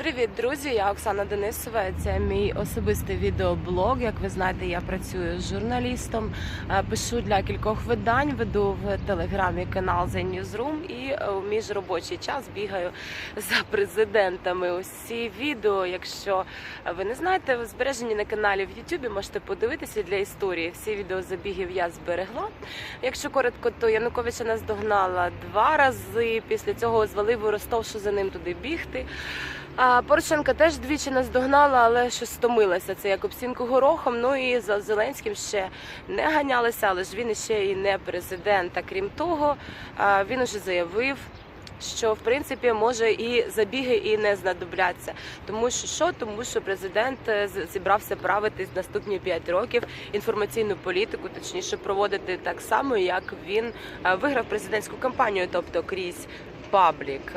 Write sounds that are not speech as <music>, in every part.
Привіт, друзі! Я Оксана Денисова. Це мій особистий відеоблог. Як ви знаєте, я працюю з журналістом, е, пишу для кількох видань, веду в телеграмі канал The Newsroom і е, у міжробочий час бігаю за президентами. Усі відео, якщо ви не знаєте, збережені на каналі в Ютубі, можете подивитися для історії. Всі відео забігів я зберегла. Якщо коротко, то Януковича наздогнала два рази. Після цього звалив у Ростов, що за ним туди бігти. А Порошенка теж двічі наздогнала, але щось стомилася. Це як обсінку горохом. Ну і за Зеленським ще не ганялися, але ж він ще і не президент. А крім того, він уже заявив. Що в принципі може і забіги і не знадобляться, тому що що? Тому що президент е, зібрався правити наступні 5 років інформаційну політику, точніше проводити так само, як він е, виграв президентську кампанію, тобто крізь паблік.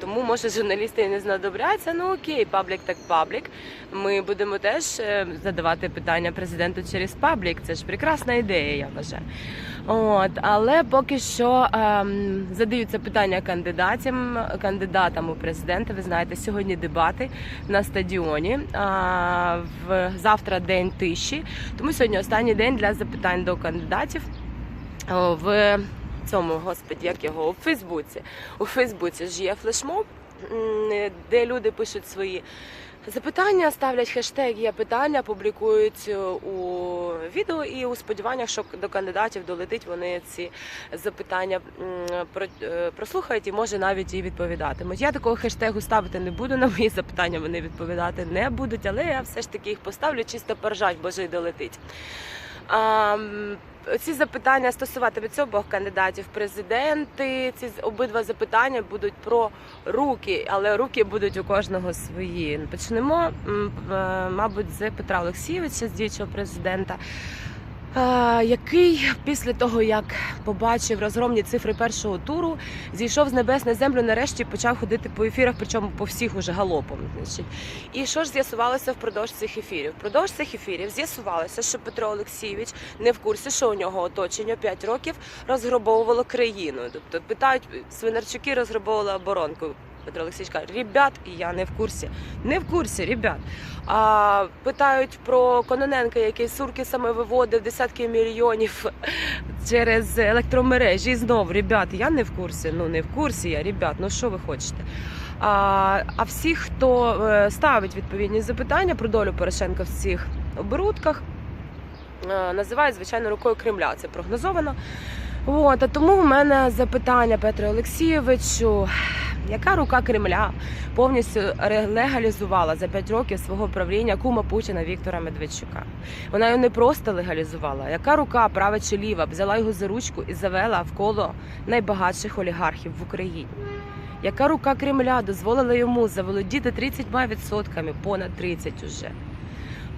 Тому може журналісти і не знадобляться. Ну окей, паблік так паблік. Ми будемо теж е, задавати питання президенту через паблік. Це ж прекрасна ідея, я вважаю. От, але поки що ем, задаються питання кандидатам, кандидатам у президенти. Ви знаєте, сьогодні дебати на стадіоні. А, в завтра день тиші. Тому сьогодні останній день для запитань до кандидатів. В цьому господі, як його у Фейсбуці. У Фейсбуці ж є флешмоб, де люди пишуть свої запитання, ставлять хештег є питання, публікують у відео і у сподіваннях, що до кандидатів долетить, вони ці запитання е, прослухають і може навіть і відповідатимуть. Я такого хештегу ставити не буду. На мої запитання вони відповідати не будуть, але я все ж таки їх поставлю чисто поржать, боже й долетить. Ці запитання стосуватимуться обох кандидатів президенти. Ці обидва запитання будуть про руки, але руки будуть у кожного свої. Почнемо, е, мабуть, з Петра Олексійовича, з діючого президента. Який після того, як побачив розгромні цифри першого туру, зійшов з небес на землю, нарешті почав ходити по ефірах, причому по всіх уже галопом. Значить. І що ж з'ясувалося впродовж цих ефірів? Впродовж цих ефірів з'ясувалося, що Петро Олексійович не в курсі, що у нього оточення 5 років розграбовувало країну. Тобто питають, свинарчуки розграбовували оборонку. Петро Олексійович каже, ребят, я не в курсі. Не в курсі, ребят. А питають про Кононенка, який сурки саме виводив десятки мільйонів через електромережі. І знов, ребят, я не в курсі. Ну не в курсі я, ребят, ну що ви хочете? А, а всі, хто е, ставить відповідні запитання про долю Порошенка в цих оборудках, е, називають звичайно рукою Кремля. Це прогнозовано. От, а тому в мене запитання Петру Олексійовичу. Яка рука Кремля повністю легалізувала за 5 років свого правління кума Путіна Віктора Медведчука? Вона його не просто легалізувала. Яка рука, права чи ліва, взяла його за ручку і завела в коло найбагатших олігархів в Україні? Яка рука Кремля дозволила йому заволодіти 30%, понад 30 уже,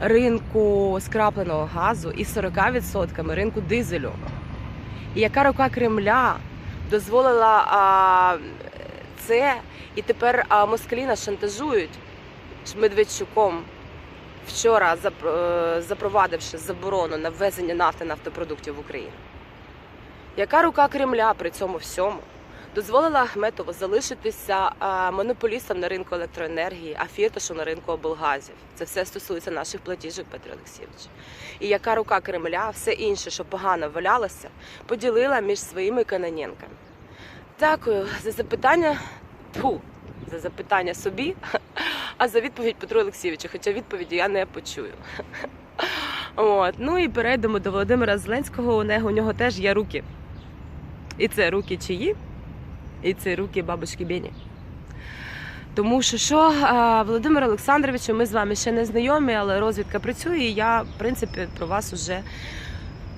ринку скрапленого газу і 40% ринку дизелю? І яка рука Кремля дозволила а, це, і тепер а, москалі нас шантажують Медведчуком вчора е, запровадивши заборону на ввезення нафти нафтопродуктів в Україну. Яка рука Кремля при цьому всьому дозволила Ахметову залишитися монополістом на ринку електроенергії, а Фірташу на ринку облгазів? Це все стосується наших платіжок, Петро Олексійович. І яка рука Кремля, все інше, що погано валялося, поділила між своїми каноненками. Дякую за запитання. Фу, за запитання собі, <laughs> а за відповідь Петру Олексійовичу, хоча відповіді я не почую. <laughs> От. Ну і перейдемо до Володимира Зеленського. У нього, у нього теж є руки. І це руки чиї, і це руки бабушки Бені. Тому що що, Володимир Олександрович, ми з вами ще не знайомі, але розвідка працює, і я, в принципі, про вас уже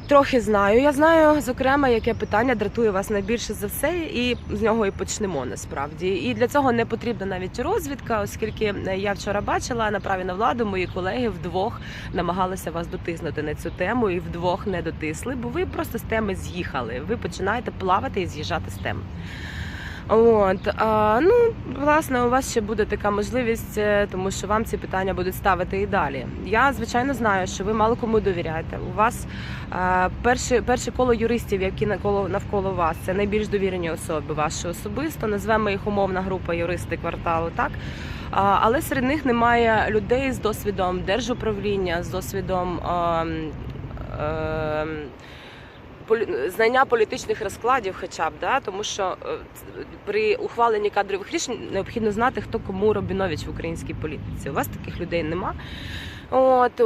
трохи знаю. Я знаю, зокрема, яке питання дратує вас найбільше за все, і з нього і почнемо насправді. І для цього не потрібна навіть розвідка, оскільки я вчора бачила на праві на владу, мої колеги вдвох намагалися вас дотиснути на цю тему, і вдвох не дотисли, бо ви просто з теми з'їхали. Ви починаєте плавати і з'їжджати з теми. От а, ну власне, у вас ще буде така можливість, е, тому що вам ці питання будуть ставити і далі. Я звичайно знаю, що ви мало кому довіряєте. У вас е, перше, перше коло юристів, які навколо навколо вас, це найбільш довірені особи ваші особисто. Назвемо їх умовна група юристи кварталу. Так А, але серед них немає людей з досвідом держуправління, з досвідом ем, полі- знання політичних розкладів, хоча б да, тому що е, при ухваленні кадрових рішень необхідно знати, хто кому Робінович в українській політиці. У вас таких людей нема. От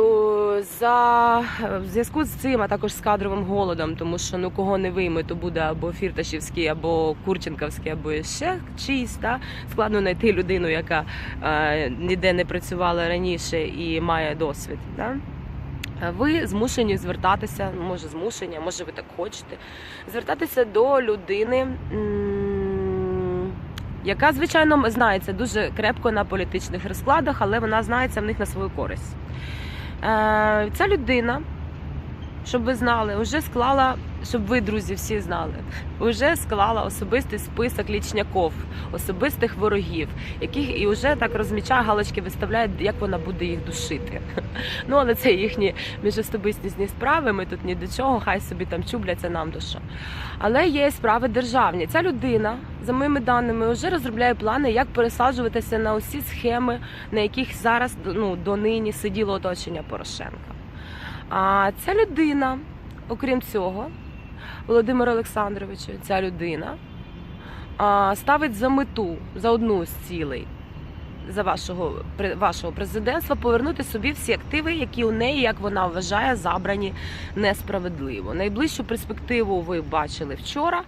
за в зв'язку з цим, а також з кадровим голодом, тому що ну кого не вийме, то буде або Фірташівський, або Курченківський, або ще чийсь. Та складно знайти людину, яка е, ніде не працювала раніше і має досвід. Да? Ви змушені звертатися, ну, може змушені, може ви так хочете, звертатися до людини, яка, звичайно, знається дуже крепко на політичних розкладах, але вона знається в них на свою користь. Е, Ця людина, щоб ви знали, вже склала, щоб ви, друзі, всі знали, вже склала особистий список лічняков, особистих ворогів, яких і вже так розмічає галочки, виставляє, як вона буде їх душити. Ну, але це їхні міжособистісні справи. Ми тут ні до чого, хай собі там чубляться нам до. Але є справи державні. Ця людина, за моїми даними, вже розробляє плани, як пересаджуватися на усі схеми, на яких зараз ну, донині сиділо оточення Порошенка. А ця людина, окрім цього, Володимир Олександровичу, ця людина ставить за мету за одну з цілей за вашого вашого президентства повернути собі всі активи, які у неї, як вона вважає, забрані несправедливо. Найближчу перспективу ви бачили вчора.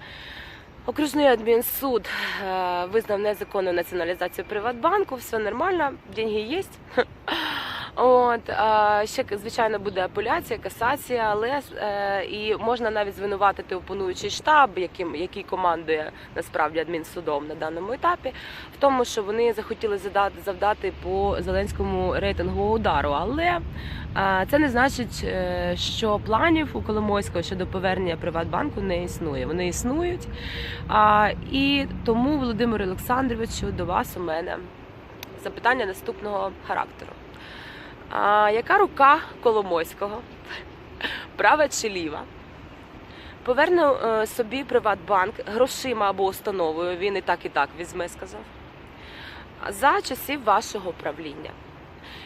Окружний адмінсуд е, визнав незаконну націоналізацію Приватбанку, все нормально, деньги є. <laughs> От ще звичайно буде апеляція, касація, але е, і можна навіть звинуватити опонуючий штаб, яким який командує насправді адмінсудом на даному етапі, в тому, що вони захотіли задати завдати по зеленському рейтингового удару. Але е, це не значить, е, що планів у Коломойського щодо повернення Приватбанку не існує. Вони існують. І тому, Володимир Олександровичу, до вас у мене запитання наступного характеру. А, яка рука Коломойського, права чи ліва, поверне собі Приватбанк грошима або установою, він і так і так візьме, сказав, за часів вашого правління?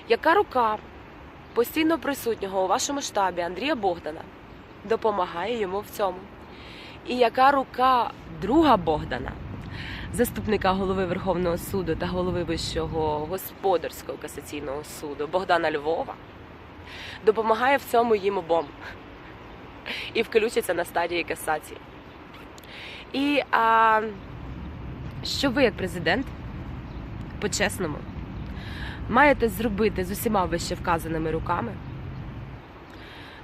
Яка рука постійно присутнього у вашому штабі Андрія Богдана допомагає йому в цьому? І яка рука друга Богдана, заступника голови Верховного суду та голови Вищого господарського касаційного суду Богдана Львова, допомагає в цьому їм обом і включиться на стадії касації. І а, що ви, як президент, по-чесному, маєте зробити з усіма вище вказаними руками,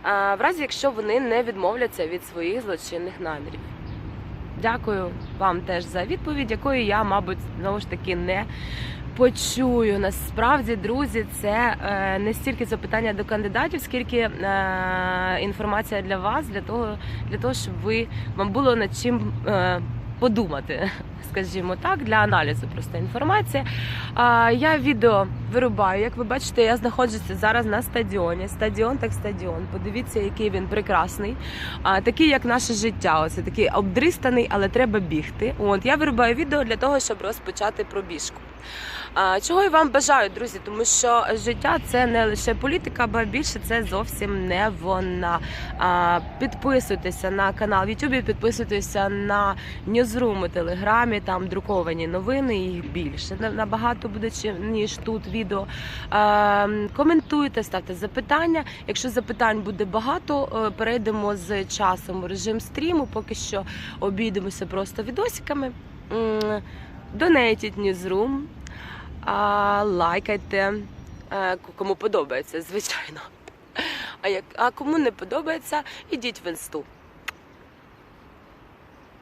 а, в разі якщо вони не відмовляться від своїх злочинних намірів. Дякую вам теж за відповідь, якої я, мабуть, знову ж таки не почую. Насправді, друзі, це е, не стільки запитання до кандидатів, скільки е, інформація для вас, для того, для того, щоб ви вам було над чим е, подумати. Скажімо так, для аналізу просто інформація. А, я відео вирубаю. Як ви бачите, я знаходжуся зараз на стадіоні. Стадіон так стадіон. Подивіться, який він прекрасний. Такий, як наше життя. Оце такий обдристаний, але треба бігти. От я вирубаю відео для того, щоб розпочати пробіжку. Чого я вам бажаю, друзі? Тому що життя це не лише політика, бо більше це зовсім не вона. Підписуйтеся на канал в Ютубі, підписуйтеся на Ньюзрум у Телеграмі. Там друковані новини, їх більше набагато буде ніж тут відео. Коментуйте, ставте запитання. Якщо запитань буде багато, е, перейдемо з часом у режим стріму. Поки що обійдемося просто відосиками. Донейтіть Ньюзрум, лайкайте, е, кому подобається, звичайно. А як а кому не подобається, ідіть в інсту.